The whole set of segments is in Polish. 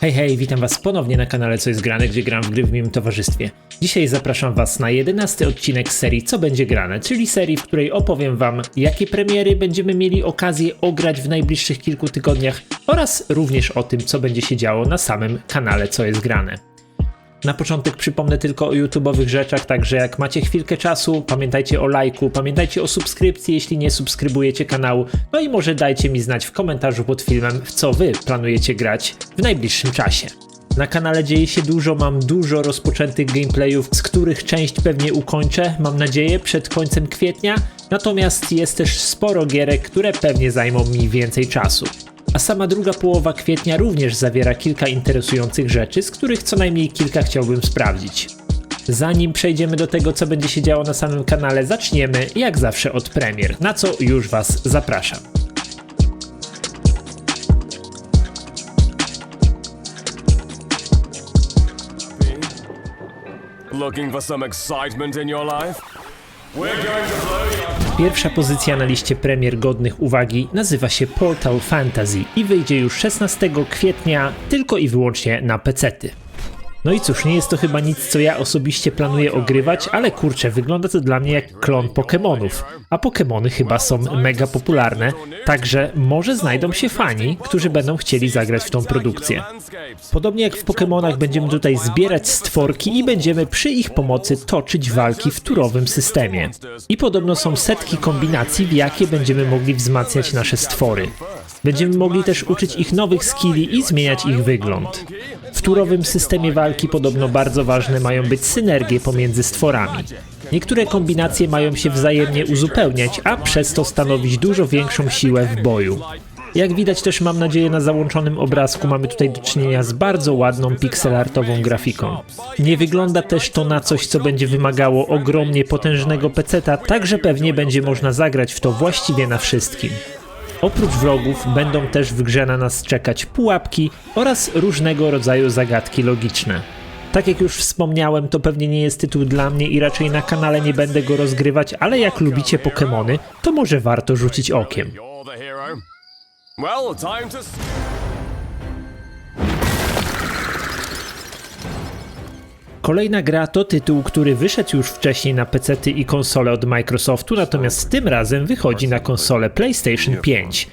Hej, hej, witam was ponownie na kanale Co jest grane, gdzie gram w gry w moim towarzystwie. Dzisiaj zapraszam was na jedenasty odcinek serii Co będzie grane, czyli serii, w której opowiem wam, jakie premiery będziemy mieli okazję ograć w najbliższych kilku tygodniach oraz również o tym, co będzie się działo na samym kanale Co jest grane. Na początek przypomnę tylko o YouTube'owych rzeczach, także jak macie chwilkę czasu, pamiętajcie o lajku, pamiętajcie o subskrypcji, jeśli nie subskrybujecie kanału, no i może dajcie mi znać w komentarzu pod filmem, w co wy planujecie grać w najbliższym czasie. Na kanale dzieje się dużo, mam dużo rozpoczętych gameplayów, z których część pewnie ukończę, mam nadzieję, przed końcem kwietnia, natomiast jest też sporo gierek, które pewnie zajmą mi więcej czasu. A sama druga połowa kwietnia również zawiera kilka interesujących rzeczy, z których co najmniej kilka chciałbym sprawdzić. Zanim przejdziemy do tego, co będzie się działo na samym kanale, zaczniemy jak zawsze od premier, na co już Was zapraszam. Looking for some excitement in your life? Pierwsza pozycja na liście premier godnych uwagi nazywa się Portal Fantasy i wyjdzie już 16 kwietnia tylko i wyłącznie na pecety. No i cóż, nie jest to chyba nic, co ja osobiście planuję ogrywać, ale kurczę, wygląda to dla mnie jak klon Pokémonów. A Pokémony chyba są mega popularne, także może znajdą się fani, którzy będą chcieli zagrać w tą produkcję. Podobnie jak w Pokémonach będziemy tutaj zbierać stworki i będziemy przy ich pomocy toczyć walki w turowym systemie. I podobno są setki kombinacji, w jakie będziemy mogli wzmacniać nasze stwory. Będziemy mogli też uczyć ich nowych skilli i zmieniać ich wygląd. W turowym systemie walki podobno bardzo ważne mają być synergie pomiędzy stworami. Niektóre kombinacje mają się wzajemnie uzupełniać, a przez to stanowić dużo większą siłę w boju. Jak widać też mam nadzieję na załączonym obrazku mamy tutaj do czynienia z bardzo ładną pixelartową grafiką. Nie wygląda też to na coś, co będzie wymagało ogromnie potężnego peceta, także pewnie będzie można zagrać w to właściwie na wszystkim. Oprócz wrogów będą też w grze na nas czekać pułapki oraz różnego rodzaju zagadki logiczne. Tak jak już wspomniałem, to pewnie nie jest tytuł dla mnie i raczej na kanale nie będę go rozgrywać, ale jak lubicie Pokémony, to może warto rzucić okiem. Well, time to. Kolejna gra to tytuł, który wyszedł już wcześniej na PC i konsole od Microsoftu, natomiast tym razem wychodzi na konsolę PlayStation 5.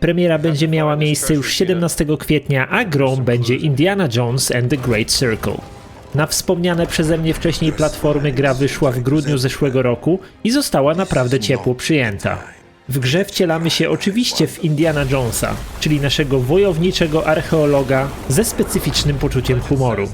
Premiera będzie miała miejsce już 17 kwietnia, a grą będzie Indiana Jones and the Great Circle. Na wspomniane przeze mnie wcześniej platformy gra wyszła w grudniu zeszłego roku i została naprawdę ciepło przyjęta. W grze wcielamy się oczywiście w Indiana Jonesa, czyli naszego wojowniczego archeologa ze specyficznym poczuciem humoru.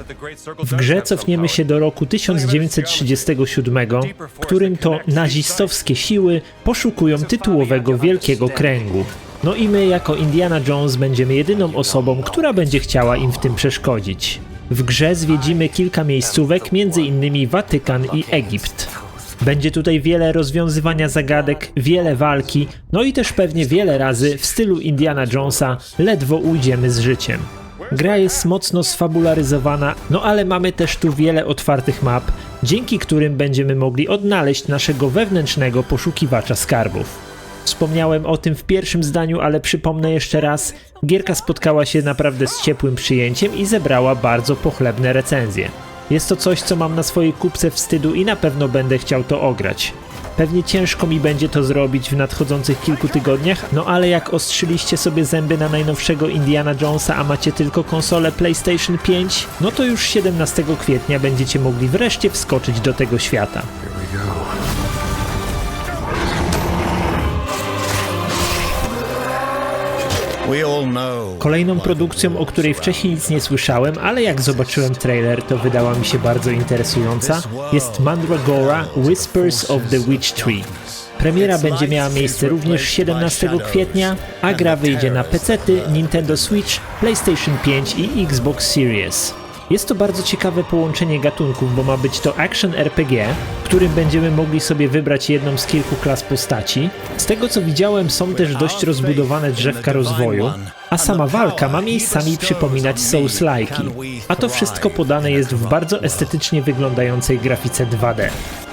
W grze cofniemy się do roku 1937, w którym to nazistowskie siły poszukują tytułowego Wielkiego Kręgu. No i my jako Indiana Jones będziemy jedyną osobą, która będzie chciała im w tym przeszkodzić. W grze zwiedzimy kilka miejscówek, m.in. Watykan i Egipt. Będzie tutaj wiele rozwiązywania zagadek, wiele walki, no i też pewnie wiele razy w stylu Indiana Jonesa ledwo ujdziemy z życiem. Gra jest mocno sfabularyzowana, no ale mamy też tu wiele otwartych map, dzięki którym będziemy mogli odnaleźć naszego wewnętrznego poszukiwacza skarbów. Wspomniałem o tym w pierwszym zdaniu, ale przypomnę jeszcze raz. Gierka spotkała się naprawdę z ciepłym przyjęciem i zebrała bardzo pochlebne recenzje. Jest to coś, co mam na swojej kupce wstydu i na pewno będę chciał to ograć. Pewnie ciężko mi będzie to zrobić w nadchodzących kilku tygodniach, no ale jak ostrzyliście sobie zęby na najnowszego Indiana Jonesa, a macie tylko konsolę PlayStation 5, no to już 17 kwietnia będziecie mogli wreszcie wskoczyć do tego świata. Kolejną produkcją, o której wcześniej nic nie słyszałem, ale jak zobaczyłem trailer, to wydała mi się bardzo interesująca, jest Mandragora Whispers of the Witch Tree. Premiera będzie miała miejsce również 17 kwietnia, a gra wyjdzie na PC, Nintendo Switch, PlayStation 5 i Xbox Series. Jest to bardzo ciekawe połączenie gatunków, bo ma być to action RPG, w którym będziemy mogli sobie wybrać jedną z kilku klas postaci. Z tego co widziałem, są też dość rozbudowane drzewka rozwoju, a sama walka ma miejscami przypominać Souls-like'i. A to wszystko podane jest w bardzo estetycznie wyglądającej grafice 2D.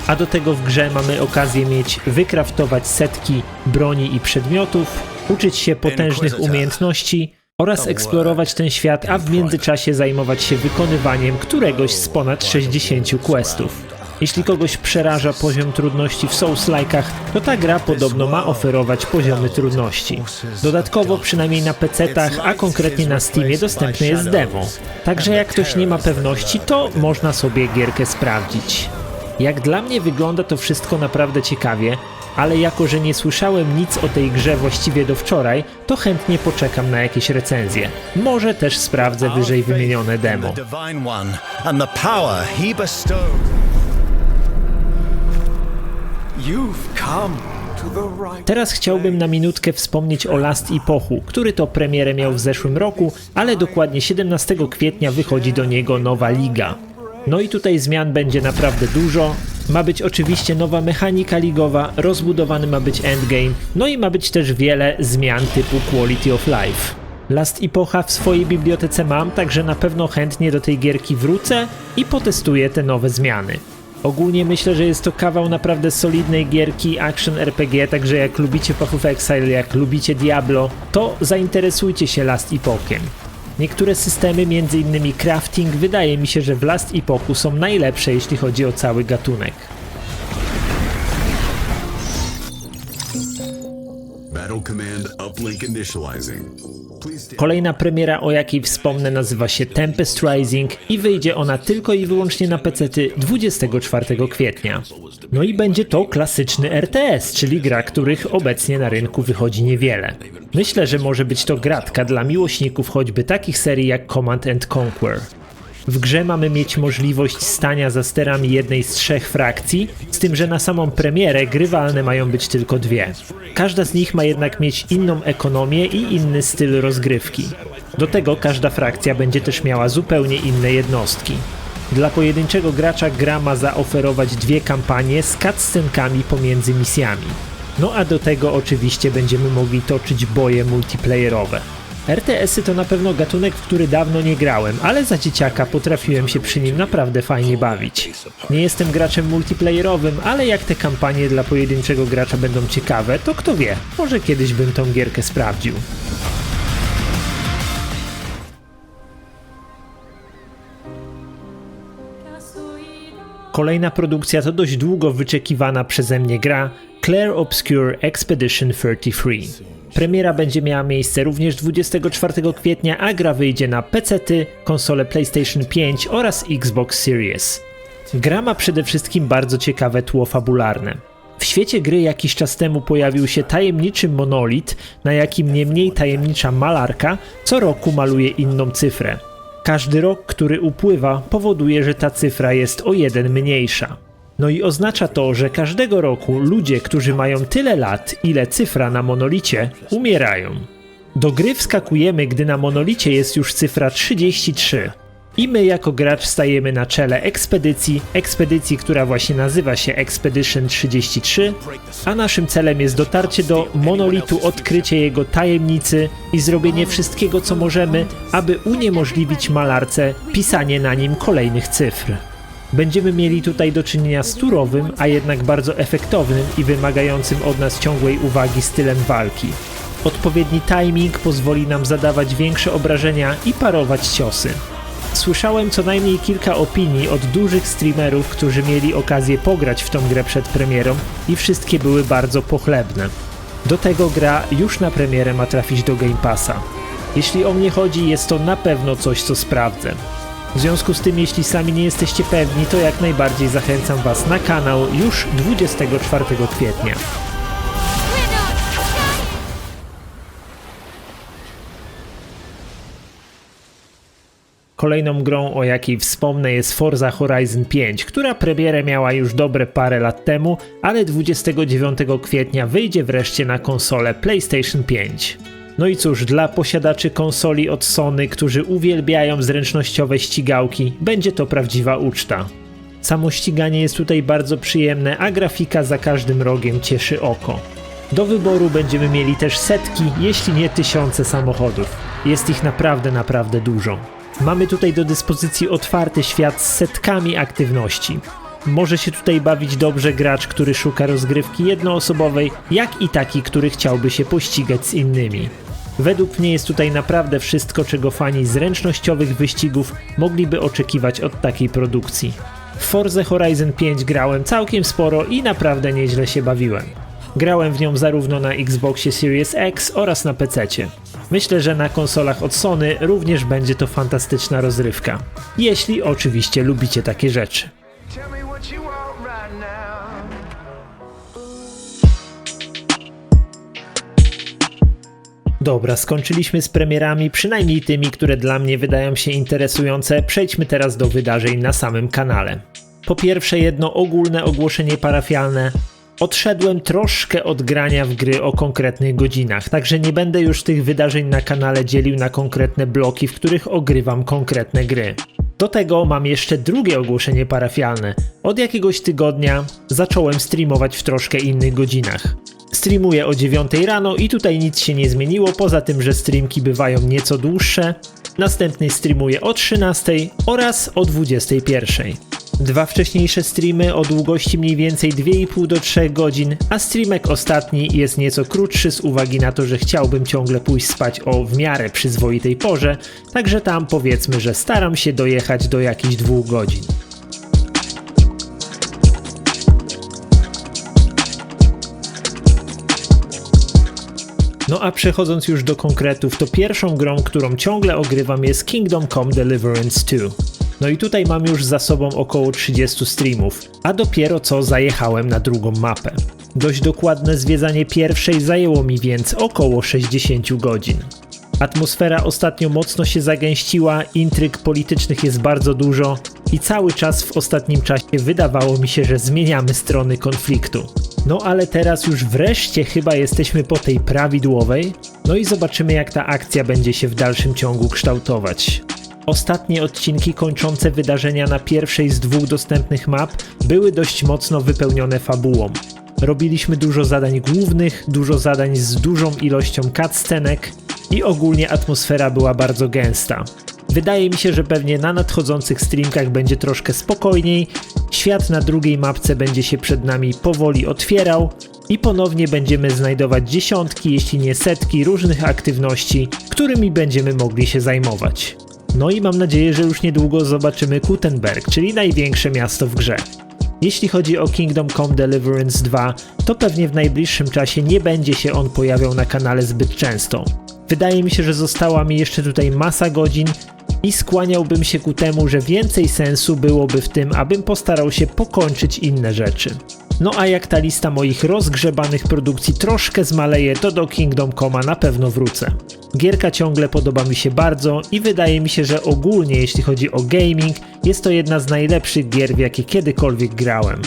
A do tego w grze mamy okazję mieć wykraftować setki broni i przedmiotów, uczyć się potężnych umiejętności, oraz eksplorować ten świat, a w międzyczasie zajmować się wykonywaniem któregoś z ponad 60 questów. Jeśli kogoś przeraża poziom trudności w Souls-like'ach, to ta gra podobno ma oferować poziomy trudności. Dodatkowo, przynajmniej na PC-tach, a konkretnie na Steamie, dostępne jest demo. Także jak ktoś nie ma pewności, to można sobie gierkę sprawdzić. Jak dla mnie wygląda to wszystko naprawdę ciekawie, ale jako że nie słyszałem nic o tej grze właściwie do wczoraj, to chętnie poczekam na jakieś recenzje. Może też sprawdzę wyżej wymienione demo. Teraz chciałbym na minutkę wspomnieć o Last Epochu, który to premierę miał w zeszłym roku, ale dokładnie 17 kwietnia wychodzi do niego nowa liga. No i tutaj zmian będzie naprawdę dużo. Ma być oczywiście nowa mechanika ligowa, rozbudowany ma być endgame, no i ma być też wiele zmian typu quality of life. Last Epocha w swojej bibliotece mam, także na pewno chętnie do tej gierki wrócę i potestuję te nowe zmiany. Ogólnie myślę, że jest to kawał naprawdę solidnej gierki action RPG, także jak lubicie Path of Exile, jak lubicie Diablo, to zainteresujcie się Last Epochem. Niektóre systemy, m.in. crafting, wydaje mi się, że w Last Epochu są najlepsze, jeśli chodzi o cały gatunek. Kolejna premiera, o jakiej wspomnę, nazywa się Tempest Rising i wyjdzie ona tylko i wyłącznie na PC 24 kwietnia. No i będzie to klasyczny RTS, czyli gra, których obecnie na rynku wychodzi niewiele. Myślę, że może być to gratka dla miłośników choćby takich serii jak Command and Conquer. W grze mamy mieć możliwość stania za sterami jednej z trzech frakcji, z tym, że na samą premierę grywalne mają być tylko dwie. Każda z nich ma jednak mieć inną ekonomię i inny styl rozgrywki. Do tego każda frakcja będzie też miała zupełnie inne jednostki. Dla pojedynczego gracza gra ma zaoferować dwie kampanie z cutscenkami pomiędzy misjami. No a do tego oczywiście będziemy mogli toczyć boje multiplayerowe. RTS-y to na pewno gatunek, w który dawno nie grałem, ale za dzieciaka potrafiłem się przy nim naprawdę fajnie bawić. Nie jestem graczem multiplayerowym, ale jak te kampanie dla pojedynczego gracza będą ciekawe, to kto wie, może kiedyś bym tą gierkę sprawdził. Kolejna produkcja to dość długo wyczekiwana przeze mnie gra Claire Obscure Expedition 33. Premiera będzie miała miejsce również 24 kwietnia, a gra wyjdzie na PC-ty, konsole PlayStation 5 oraz Xbox Series. Gra ma przede wszystkim bardzo ciekawe tło fabularne. W świecie gry jakiś czas temu pojawił się tajemniczy monolit, na jakim nie mniej tajemnicza malarka co roku maluje inną cyfrę. Każdy rok, który upływa, powoduje, że ta cyfra jest o jeden mniejsza. No i oznacza to, że każdego roku ludzie, którzy mają tyle lat, ile cyfra na monolicie, umierają. Do gry wskakujemy, gdy na monolicie jest już cyfra 33. I my jako gracz stajemy na czele ekspedycji, ekspedycji, która właśnie nazywa się Expedition 33, a naszym celem jest dotarcie do monolitu, odkrycie jego tajemnicy i zrobienie wszystkiego co możemy, aby uniemożliwić malarce pisanie na nim kolejnych cyfr. Będziemy mieli tutaj do czynienia z turowym, a jednak bardzo efektownym i wymagającym od nas ciągłej uwagi stylem walki. Odpowiedni timing pozwoli nam zadawać większe obrażenia i parować ciosy. Słyszałem co najmniej kilka opinii od dużych streamerów, którzy mieli okazję pograć w tą grę przed premierą i wszystkie były bardzo pochlebne. Do tego gra już na premierę ma trafić do Game Passa. Jeśli o mnie chodzi, jest to na pewno coś, co sprawdzę. W związku z tym, jeśli sami nie jesteście pewni, to jak najbardziej zachęcam Was na kanał już 24 kwietnia. Kolejną grą, o jakiej wspomnę, jest Forza Horizon 5, która premierę miała już dobre parę lat temu, ale 29 kwietnia wyjdzie wreszcie na konsolę PlayStation 5. No i cóż, dla posiadaczy konsoli od Sony, którzy uwielbiają zręcznościowe ścigałki, będzie to prawdziwa uczta. Samo ściganie jest tutaj bardzo przyjemne, a grafika za każdym rogiem cieszy oko. Do wyboru będziemy mieli też setki, jeśli nie tysiące samochodów. Jest ich naprawdę, naprawdę dużo. Mamy tutaj do dyspozycji otwarty świat z setkami aktywności. Może się tutaj bawić dobrze gracz, który szuka rozgrywki jednoosobowej, jak i taki, który chciałby się pościgać z innymi. Według mnie jest tutaj naprawdę wszystko, czego fani zręcznościowych wyścigów mogliby oczekiwać od takiej produkcji. W Forza Horizon 5 grałem całkiem sporo i naprawdę nieźle się bawiłem. Grałem w nią zarówno na Xboxie Series X oraz na PC. Myślę, że na konsolach od Sony również będzie to fantastyczna rozrywka. Jeśli oczywiście lubicie takie rzeczy. Dobra, skończyliśmy z premierami, przynajmniej tymi, które dla mnie wydają się interesujące. Przejdźmy teraz do wydarzeń na samym kanale. Po pierwsze, jedno ogólne ogłoszenie parafialne. Odszedłem troszkę od grania w gry o konkretnych godzinach, także nie będę już tych wydarzeń na kanale dzielił na konkretne bloki, w których ogrywam konkretne gry. Do tego mam jeszcze drugie ogłoszenie parafialne. Od jakiegoś tygodnia zacząłem streamować w troszkę innych godzinach. Streamuję o 9 rano i tutaj nic się nie zmieniło, poza tym, że streamki bywają nieco dłuższe. Następny streamuję o 13 oraz o 21. Dwa wcześniejsze streamy o długości mniej więcej 2,5 do 3 godzin, a streamek ostatni jest nieco krótszy z uwagi na to, że chciałbym ciągle pójść spać o w miarę przyzwoitej porze, także tam powiedzmy, że staram się dojechać do jakichś dwóch godzin. No a przechodząc już do konkretów, to pierwszą grą, którą ciągle ogrywam jest Kingdom Come Deliverance 2. No i tutaj mam już za sobą około 30 streamów, a dopiero co zajechałem na drugą mapę. Dość dokładne zwiedzanie pierwszej zajęło mi więc około 60 godzin. Atmosfera ostatnio mocno się zagęściła, intryg politycznych jest bardzo dużo i cały czas w ostatnim czasie wydawało mi się, że zmieniamy strony konfliktu. No ale teraz już wreszcie chyba jesteśmy po tej prawidłowej, no i zobaczymy jak ta akcja będzie się w dalszym ciągu kształtować. Ostatnie odcinki kończące wydarzenia na pierwszej z dwóch dostępnych map były dość mocno wypełnione fabułą. Robiliśmy dużo zadań głównych, dużo zadań z dużą ilością cutscenek i ogólnie atmosfera była bardzo gęsta. Wydaje mi się, że pewnie na nadchodzących streamkach będzie troszkę spokojniej, świat na drugiej mapce będzie się przed nami powoli otwierał i ponownie będziemy znajdować dziesiątki, jeśli nie setki różnych aktywności, którymi będziemy mogli się zajmować. No i mam nadzieję, że już niedługo zobaczymy Gutenberg, czyli największe miasto w grze. Jeśli chodzi o Kingdom Come Deliverance 2, to pewnie w najbliższym czasie nie będzie się on pojawiał na kanale zbyt często. Wydaje mi się, że została mi jeszcze tutaj masa godzin i skłaniałbym się ku temu, że więcej sensu byłoby w tym, abym postarał się pokończyć inne rzeczy. No a jak ta lista moich rozgrzebanych produkcji troszkę zmaleje, to do Kingdom Coma na pewno wrócę. Gierka ciągle podoba mi się bardzo i wydaje mi się, że ogólnie jeśli chodzi o gaming, jest to jedna z najlepszych gier, w jakie kiedykolwiek grałem.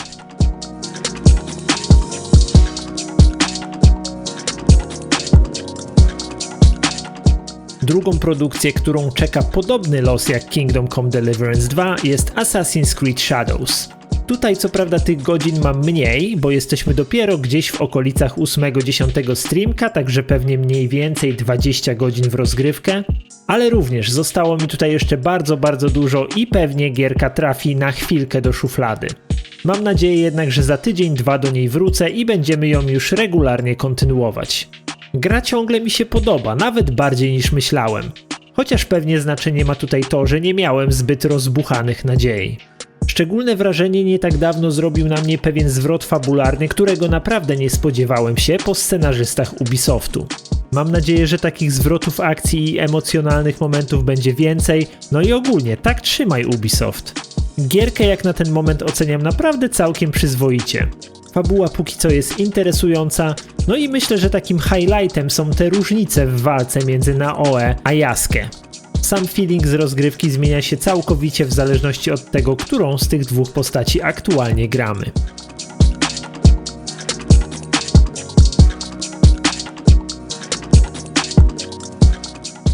Drugą produkcję, którą czeka podobny los jak Kingdom Come Deliverance 2 jest Assassin's Creed Shadows. Tutaj co prawda tych godzin mam mniej, bo jesteśmy dopiero gdzieś w okolicach 8-10 streamka, także pewnie mniej więcej 20 godzin w rozgrywkę, ale również zostało mi tutaj jeszcze bardzo, bardzo dużo i pewnie gierka trafi na chwilkę do szuflady. Mam nadzieję jednak, że za tydzień, dwa do niej wrócę i będziemy ją już regularnie kontynuować. Gra ciągle mi się podoba, nawet bardziej niż myślałem. Chociaż pewnie znaczenie ma tutaj to, że nie miałem zbyt rozbuchanych nadziei. Szczególne wrażenie nie tak dawno zrobił na mnie pewien zwrot fabularny, którego naprawdę nie spodziewałem się po scenarzystach Ubisoftu. Mam nadzieję, że takich zwrotów akcji i emocjonalnych momentów będzie więcej, no i ogólnie tak trzymaj Ubisoft. Gierkę jak na ten moment oceniam naprawdę całkiem przyzwoicie. Fabuła póki co jest interesująca, no i myślę, że takim highlightem są te różnice w walce między Naoe a Jaskę. Sam feeling z rozgrywki zmienia się całkowicie w zależności od tego, którą z tych dwóch postaci aktualnie gramy.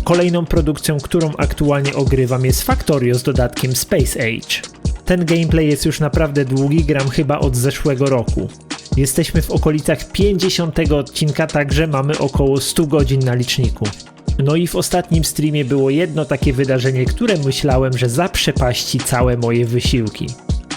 Kolejną produkcją, którą aktualnie ogrywam jest Factorio z dodatkiem Space Age. Ten gameplay jest już naprawdę długi, gram chyba od zeszłego roku. Jesteśmy w okolicach 50 odcinka, także mamy około 100 godzin na liczniku. No i w ostatnim streamie było jedno takie wydarzenie, które myślałem, że zaprzepaści całe moje wysiłki.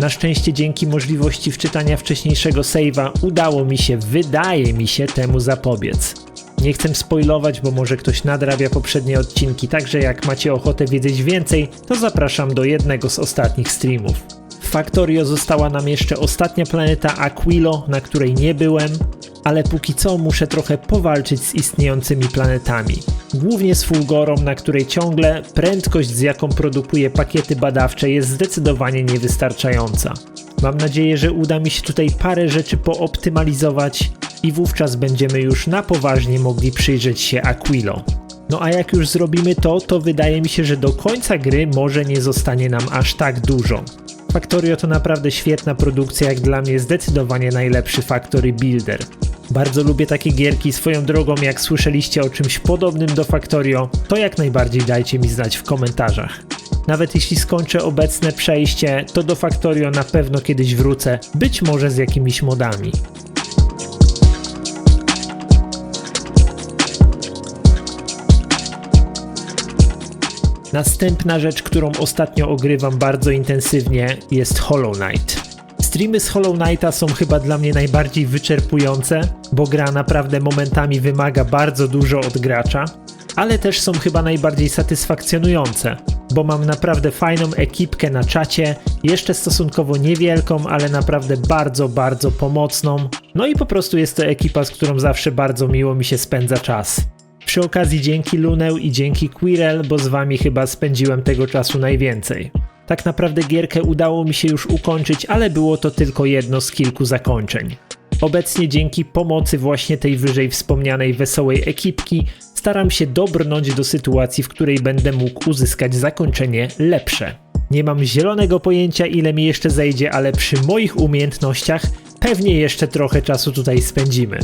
Na szczęście dzięki możliwości wczytania wcześniejszego save'a udało mi się, wydaje mi się, temu zapobiec. Nie chcę spoilować, bo może ktoś nadrabia poprzednie odcinki, także jak macie ochotę wiedzieć więcej, to zapraszam do jednego z ostatnich streamów. Factorio została nam jeszcze ostatnia planeta Aquilo, na której nie byłem, ale póki co muszę trochę powalczyć z istniejącymi planetami. Głównie z Fulgorą, na której ciągle prędkość z jaką produkuje pakiety badawcze jest zdecydowanie niewystarczająca. Mam nadzieję, że uda mi się tutaj parę rzeczy pooptymalizować i wówczas będziemy już na poważnie mogli przyjrzeć się Aquilo. No a jak już zrobimy to, to wydaje mi się, że do końca gry może nie zostanie nam aż tak dużo. Factorio to naprawdę świetna produkcja, jak dla mnie zdecydowanie najlepszy Factory Builder. Bardzo lubię takie gierki, swoją drogą jak słyszeliście o czymś podobnym do Factorio, to jak najbardziej dajcie mi znać w komentarzach. Nawet jeśli skończę obecne przejście, to do Factorio na pewno kiedyś wrócę, być może z jakimiś modami. Następna rzecz, którą ostatnio ogrywam bardzo intensywnie, jest Hollow Knight. Streamy z Hollow Knighta są chyba dla mnie najbardziej wyczerpujące, bo gra naprawdę momentami wymaga bardzo dużo od gracza, ale też są chyba najbardziej satysfakcjonujące, bo mam naprawdę fajną ekipkę na czacie, jeszcze stosunkowo niewielką, ale naprawdę bardzo, bardzo pomocną. No i po prostu jest to ekipa, z którą zawsze bardzo miło mi się spędza czas. Przy okazji dzięki Lunę i dzięki Quirel, bo z wami chyba spędziłem tego czasu najwięcej. Tak naprawdę gierkę udało mi się już ukończyć, ale było to tylko jedno z kilku zakończeń. Obecnie dzięki pomocy właśnie tej wyżej wspomnianej wesołej ekipki staram się dobrnąć do sytuacji, w której będę mógł uzyskać zakończenie lepsze. Nie mam zielonego pojęcia ile mi jeszcze zejdzie, ale przy moich umiejętnościach pewnie jeszcze trochę czasu tutaj spędzimy.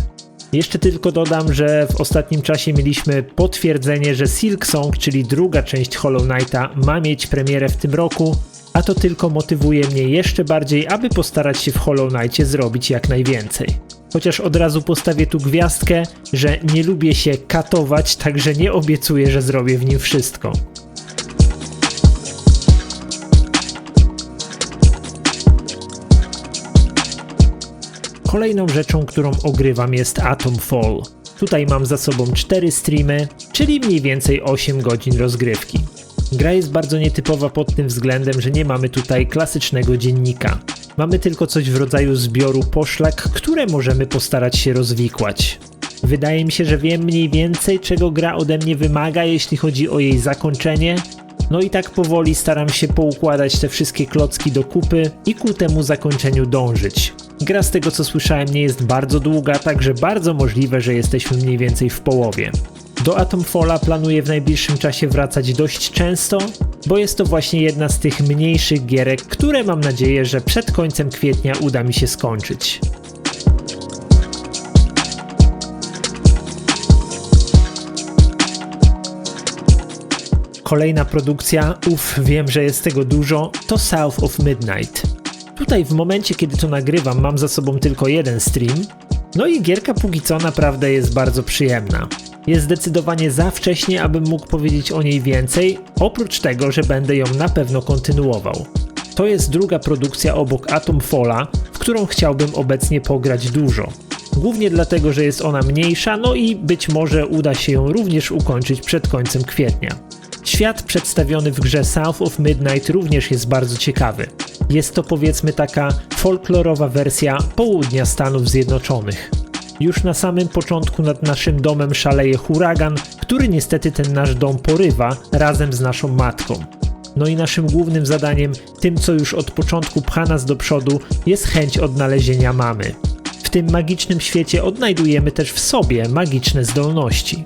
Jeszcze tylko dodam, że w ostatnim czasie mieliśmy potwierdzenie, że Silk Song, czyli druga część Hollow Knighta, ma mieć premierę w tym roku, a to tylko motywuje mnie jeszcze bardziej, aby postarać się w Hollow Knightie zrobić jak najwięcej. Chociaż od razu postawię tu gwiazdkę, że nie lubię się katować, także nie obiecuję, że zrobię w nim wszystko. Kolejną rzeczą, którą ogrywam jest Atom Fall. Tutaj mam za sobą 4 streamy, czyli mniej więcej 8 godzin rozgrywki. Gra jest bardzo nietypowa pod tym względem, że nie mamy tutaj klasycznego dziennika. Mamy tylko coś w rodzaju zbioru poszlak, które możemy postarać się rozwikłać. Wydaje mi się, że wiem mniej więcej, czego gra ode mnie wymaga, jeśli chodzi o jej zakończenie. No i tak powoli staram się poukładać te wszystkie klocki do kupy i ku temu zakończeniu dążyć. Gra z tego co słyszałem nie jest bardzo długa, także bardzo możliwe, że jesteśmy mniej więcej w połowie. Do Atomfalla planuję w najbliższym czasie wracać dość często, bo jest to właśnie jedna z tych mniejszych gierek, które mam nadzieję, że przed końcem kwietnia uda mi się skończyć. Kolejna produkcja, uff, wiem, że jest tego dużo, to South of Midnight. Tutaj w momencie, kiedy to nagrywam, mam za sobą tylko jeden stream, no i gierka póki co naprawdę jest bardzo przyjemna. Jest zdecydowanie za wcześnie, abym mógł powiedzieć o niej więcej, oprócz tego, że będę ją na pewno kontynuował. To jest druga produkcja obok Atom Falla, w którą chciałbym obecnie pograć dużo. Głównie dlatego, że jest ona mniejsza, no i być może uda się ją również ukończyć przed końcem kwietnia. Świat przedstawiony w grze South of Midnight również jest bardzo ciekawy. Jest to powiedzmy taka folklorowa wersja południa Stanów Zjednoczonych. Już na samym początku nad naszym domem szaleje huragan, który niestety ten nasz dom porywa razem z naszą matką. No i naszym głównym zadaniem, tym co już od początku pcha nas do przodu, jest chęć odnalezienia mamy. W tym magicznym świecie odnajdujemy też w sobie magiczne zdolności.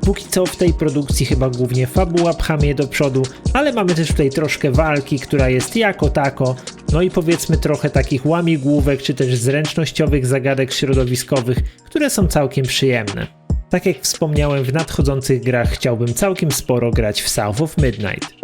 Póki co w tej produkcji chyba głównie fabuła pcha mnie do przodu, ale mamy też tutaj troszkę walki, która jest jako tako, no i powiedzmy trochę takich łamigłówek czy też zręcznościowych zagadek środowiskowych, które są całkiem przyjemne. Tak jak wspomniałem, w nadchodzących grach chciałbym całkiem sporo grać w South of Midnight.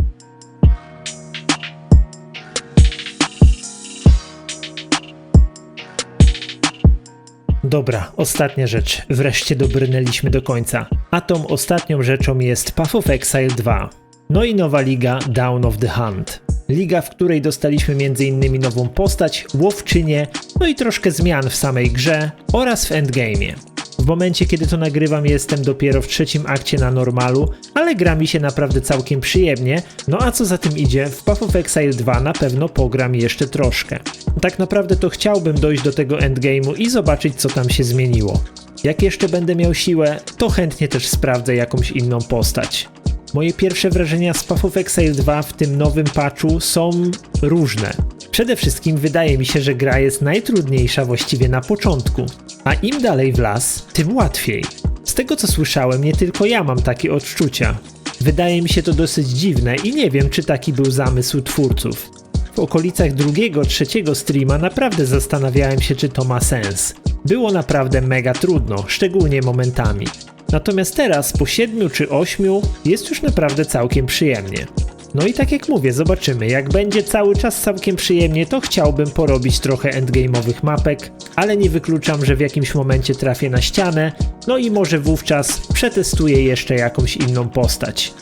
Dobra, ostatnia rzecz. Wreszcie dobrnęliśmy do końca. A tą ostatnią rzeczą jest Path of Exile 2. No i nowa liga Down of the Hunt. Liga, w której dostaliśmy m.in. nową postać, łowczynię, no i troszkę zmian w samej grze oraz w endgame'ie. W momencie, kiedy to nagrywam, jestem dopiero w trzecim akcie na normalu, ale gra mi się naprawdę całkiem przyjemnie, no a co za tym idzie, w Path of Exile 2 na pewno pogram jeszcze troszkę. Tak naprawdę to chciałbym dojść do tego endgame'u i zobaczyć co tam się zmieniło. Jak jeszcze będę miał siłę, to chętnie też sprawdzę jakąś inną postać. Moje pierwsze wrażenia z Path of Exile 2 w tym nowym patchu są różne. Przede wszystkim wydaje mi się, że gra jest najtrudniejsza właściwie na początku, a im dalej w las, tym łatwiej. Z tego co słyszałem, nie tylko ja mam takie odczucia. Wydaje mi się to dosyć dziwne i nie wiem, czy taki był zamysł twórców. W okolicach drugiego, trzeciego streama naprawdę zastanawiałem się, czy to ma sens. Było naprawdę mega trudno, szczególnie momentami. Natomiast teraz, po siedmiu czy ośmiu, jest już naprawdę całkiem przyjemnie. No i tak jak mówię, zobaczymy. Jak będzie cały czas całkiem przyjemnie, to chciałbym porobić trochę endgame'owych mapek, ale nie wykluczam, że w jakimś momencie trafię na ścianę, no i może wówczas przetestuję jeszcze jakąś inną postać.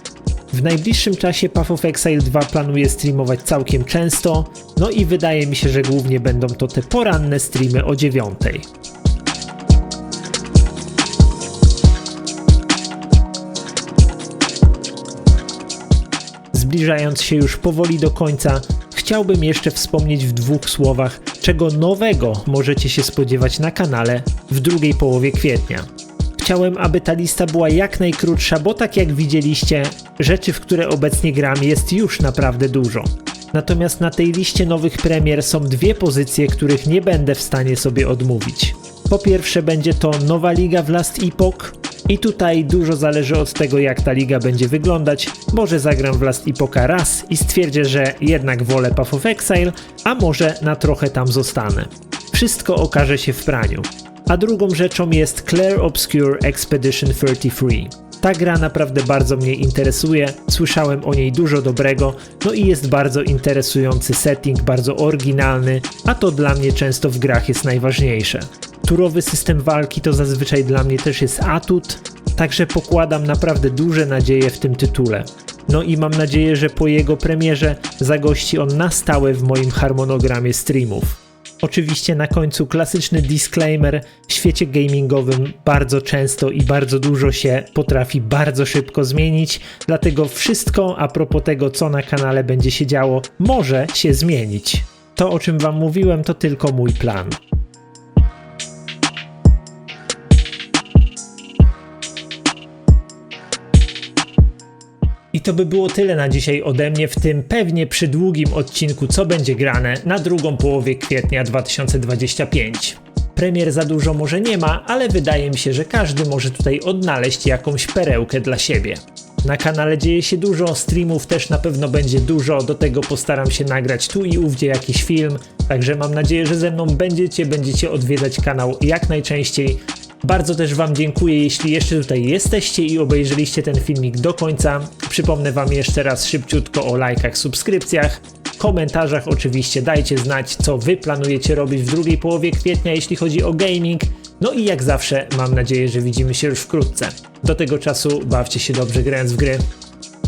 W najbliższym czasie Path of Exile 2 planuję streamować całkiem często, no i wydaje mi się, że głównie będą to te poranne streamy o 9. Zbliżając się już powoli do końca, chciałbym jeszcze wspomnieć w dwóch słowach, czego nowego możecie się spodziewać na kanale w drugiej połowie kwietnia. Chciałem, aby ta lista była jak najkrótsza, bo tak jak widzieliście, rzeczy, w które obecnie gram, jest już naprawdę dużo. Natomiast na tej liście nowych premier są dwie pozycje, których nie będę w stanie sobie odmówić. Po pierwsze będzie to nowa liga w Last Epoch i tutaj dużo zależy od tego jak ta liga będzie wyglądać. Może zagram w Last Epocha raz i stwierdzę, że jednak wolę Path of Exile, a może na trochę tam zostanę. Wszystko okaże się w praniu. A drugą rzeczą jest Claire Obscure Expedition 33. Ta gra naprawdę bardzo mnie interesuje, słyszałem o niej dużo dobrego, no i jest bardzo interesujący setting, bardzo oryginalny, a to dla mnie często w grach jest najważniejsze. Turowy system walki to zazwyczaj dla mnie też jest atut, także pokładam naprawdę duże nadzieje w tym tytule. No i mam nadzieję, że po jego premierze zagości on na stałe w moim harmonogramie streamów. Oczywiście na końcu klasyczny disclaimer: w świecie gamingowym bardzo często i bardzo dużo się potrafi bardzo szybko zmienić, dlatego wszystko a propos tego, co na kanale będzie się działo, może się zmienić. To, o czym Wam mówiłem, to tylko mój plan. I to by było tyle na dzisiaj ode mnie w tym pewnie przydługim odcinku Co będzie grane na drugą połowie kwietnia 2025. Premier za dużo może nie ma, ale wydaje mi się, że każdy może tutaj odnaleźć jakąś perełkę dla siebie. Na kanale dzieje się dużo, streamów też na pewno będzie dużo, do tego postaram się nagrać tu i ówdzie jakiś film, także mam nadzieję, że ze mną będziecie, będziecie odwiedzać kanał jak najczęściej. Bardzo też Wam dziękuję, jeśli jeszcze tutaj jesteście i obejrzeliście ten filmik do końca. Przypomnę Wam jeszcze raz szybciutko o lajkach, subskrypcjach, komentarzach oczywiście dajcie znać, co Wy planujecie robić w drugiej połowie kwietnia, jeśli chodzi o gaming. No i jak zawsze mam nadzieję, że widzimy się już wkrótce. Do tego czasu bawcie się dobrze grając w gry.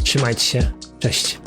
Trzymajcie się, cześć.